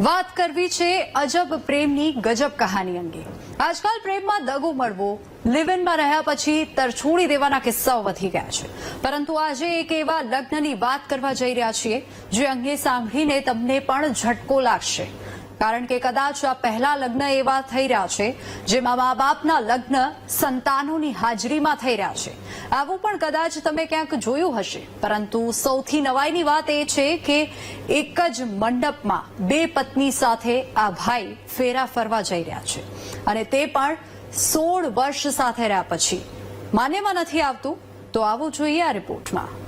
વાત કરવી છે અજબ પ્રેમની ગજબ કહાની અંગે. આજકાલ પ્રેમમાં દગો મળવો, લિવ-ઇનમાં રહ્યા પછી તરછોડી દેવાના કિસ્સાઓ વધી ગયા છે. પરંતુ આજે એક એવા લગ્નની વાત કરવા જઈ રહ્યા છીએ, જે અંગે સાંભળીને તમને પણ ઝટકો લાગશે. કારણ કે કદાચ આ પહેલા લગ્ન એવા થઈ રહ્યા છે, જેમાં મા બાપના લગ્ન સંતાનોની હાજરીમાં થઈ રહ્યા છે. આવું પણ કદાચ તમે ક્યાંક જોયું હશે. પરંતુ સૌથી નવાઈની વાત એ છે કે એક જ મંડપમાં બે પત્ની સાથે આ ભાઈ ફેરા ફરવા જઈ રહ્યા છે. અને તે પણ સોળ વર્ષ સાથે રહ્યા પછી. માન્યમાં નથી આવતું, તો આવું જોઈએ આ રિપોર્ટમાં.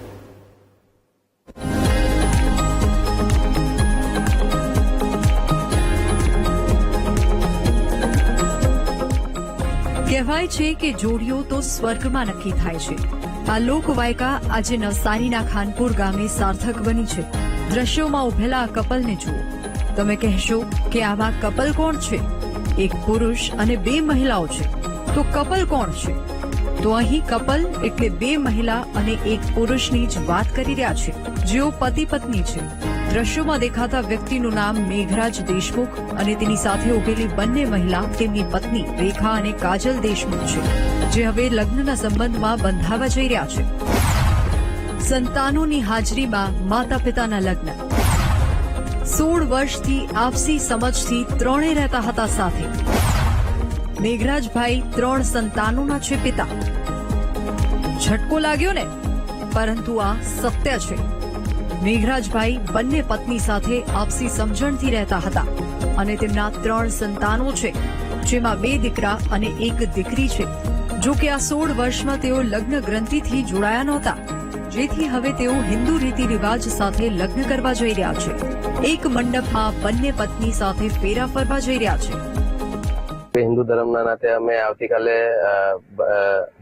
કહેવાય છે કે જોડીઓ તો સ્વર્ગમાં નક્કી થાય છે. આ લોકવાયકા આજે નવસારીના ખાનપુર ગામે સાર્થક બની છે. દ્રશ્યોમાં ઉભેલા આ કપલને જુઓ. તમે કહેશો કે આવા કપલ કોણ છે? એક પુરુષ અને બે મહિલાઓ છે. તો કપલ કોણ છે? તો અહીં કપલ એટલે બે મહિલા અને એક પુરુષની જ વાત કરી રહ્યા છે. જેઓ પતિ પત્ની છે. દ્રશ્યોમાં દેખાતા વ્યક્તિનું નામ મેઘરાજ દેશમુખ અને તેની સાથે ઉભેલી બંને મહિલા તેમની પત્ની રેખા અને કાજલ દેશમુખ છે, જે હવે લગ્નના સંબંધમાં બંધાવા જઈ રહ્યા છે. સંતાનોની હાજરીમાં માતા પિતાના લગ્ન. સોળ વર્ષથી આપસી સમજથી ત્રણે રહેતા હતા સાથે. મેઘરાજભાઈ ત્રણ સંતાનોના છે પિતા. ઝટકો લાગ્યો ને? પરંતુ આ સત્ય છે. મેઘરાજભાઈ બંને પત્ની સાથે આપસી સમજણથી રહેતા હતા અને તેમના ત્રણ સંતાનો છે, જેમાં બે દીકરા અને એક દીકરી છે. જો કે આ સોળ વર્ષમાં તેઓ લગ્ન ગ્રંથિથી જોડાયા નહોતા, જેથી હવે તેઓ હિન્દુ રીતિ રિવાજ સાથે લગ્ન કરવા જઈ રહ્યા છે. એક મંડપમાં બંને પત્ની સાથે ફેરા ફરવા જઈ રહ્યા છે. હિન્દુ ધર્મના નાતે અમે આવતીકાલે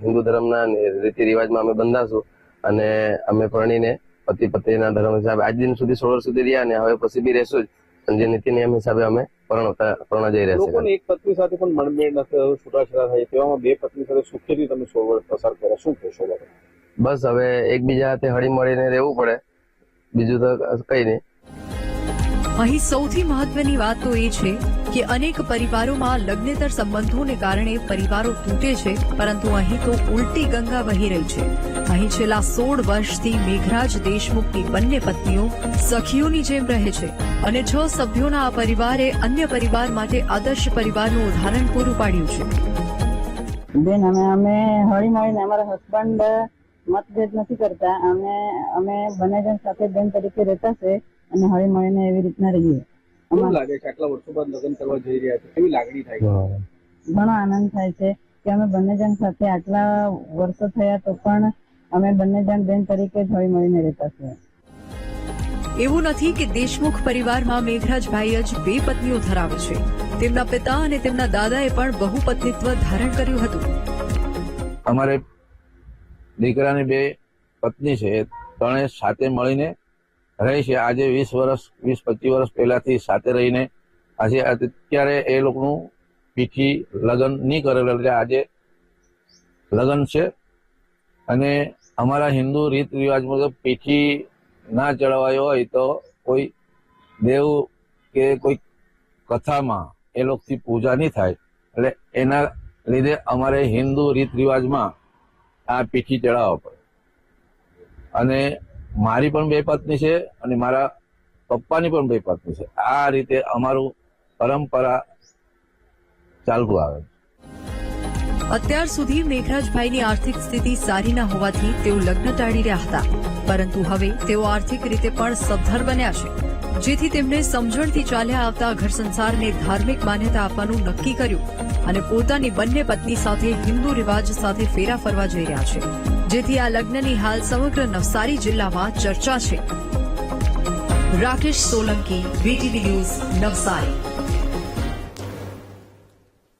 હિન્દુ ધર્મના રીતિ રિવાજમાં અમે બંધાશું અને અમે પરણીને પતિ પત્નીના ધર્મ હિસાબે આજ દિન સુધી સોળ વર્ષ સુધી રહ્યા ને હવે પછી બી રહેશું જ. જે નીતિ નિયમ હિસાબે અમે પરણતા પરણા જઈ રહ્યા છે એક પત્ની સાથે પણ મનમેળ નથી છૂટાછેડા થાય. તેવામાં બે પત્ની સાથે સુખેથી તમે સોળ વર્ષ પસાર કર્યા શું કહેશો બસ હવે એકબીજા સાથે હળી મળીને રહેવું પડે. બીજું તો કઈ નહીં. અહીં સૌથી મહત્વની વાત તો એ છે કે અનેક પરિવારોમાં લગ્નેતર સંબંધોને કારણે પરિવારો તૂટે છે, પરંતુ અહીં તો ઉલટી ગંગા વહી રહી છે. અહીં છેલ્લા સોળ વર્ષથી મેઘરાજ દેશમુખની બંને પત્નીઓ સખીઓની જેમ રહે છે અને છ સભ્યોના આ પરિવારે અન્ય પરિવાર માટે આદર્શ પરિવારનું ઉદાહરણ પૂરું પાડ્યું છે. બેન, અમે અમે હળી મળીને અમારા હસબન્ડ મતભેદ નથી કરતા. અમે અમે બંને જણ સાથે બેન તરીકે રહેતા છે અને હળી મળીને એવી રીતના રહીએ. કેવું લાગે છે? આટલા વર્ષો બાદ લગ્ન કરવા જઈ રહ્યા છે? કેવી લાગણી થાય છે? ઘણો આનંદ થાય છે કે અમે બંને જણ સાથે આટલા વર્ષો થયા તો પણ અમે બંને જણ બેન તરીકે જ હળી મળીને રહેતા છીએ. એવું નથી કે દેશમુખ પરિવારમાં મેઘરાજભાઈ જ બે પત્નીઓ ધરાવે છે. તેમના પિતા અને તેમના દાદાએ પણ બહુપત્નીત્વ ધારણ કર્યું હતું. અમારે દીકરાની બે પત્ની છે. ત્રણે સાથે મળીને રહે છે. આજે વીસ વર્ષ, વીસ, પચીસ વર્ષ પહેલાથી સાથે રહીને આજે અત્યારે એ લોકોનું પીઠી લગ્ન નહીં કરેલું. એટલે આજે લગ્ન છે. અને અમારા હિન્દુ રીત રિવાજ મુજબ પીઠી ના ચડવાયો હોય તો કોઈ દેવ કે કોઈ કથામાં એ લોકોથી પૂજા નહીં થાય. એટલે એના લીધે અમારે હિન્દુ રીત રિવાજમાં આ પીઠી ચડાવવા પડે. અને મારી પણ બે પત્ની છે અને મારા પપ્પાની પણ બે પત્ની છે. આ રીતે અમારું પરંપરા ચાલતું આવે અત્યાર સુધી મેઘરાજભાઈની આર્થિક સ્થિતિ સારી ના હોવાથી તેઓ લગ્ન ટાળી રહ્યા હતા. પરંતુ હવે તેઓ આર્થિક રીતે પણ સદ્ધર બન્યા છે. જેથી તેમણે સમજણથી ચાલ્યા આવતા ઘર સંસારને ધાર્મિક માન્યતા આપવાનું નક્કી કર્યું અને પોતાની બંને પત્ની સાથે હિન્દુ રિવાજ સાથે ફેરા ફરવા જઈ રહ્યા છે. જેથી આ લગ્નની હાલ સમગ્ર નવસારી જિલ્લામાં ચર્ચા છે. Rakesh Solanki VTV news Navsari.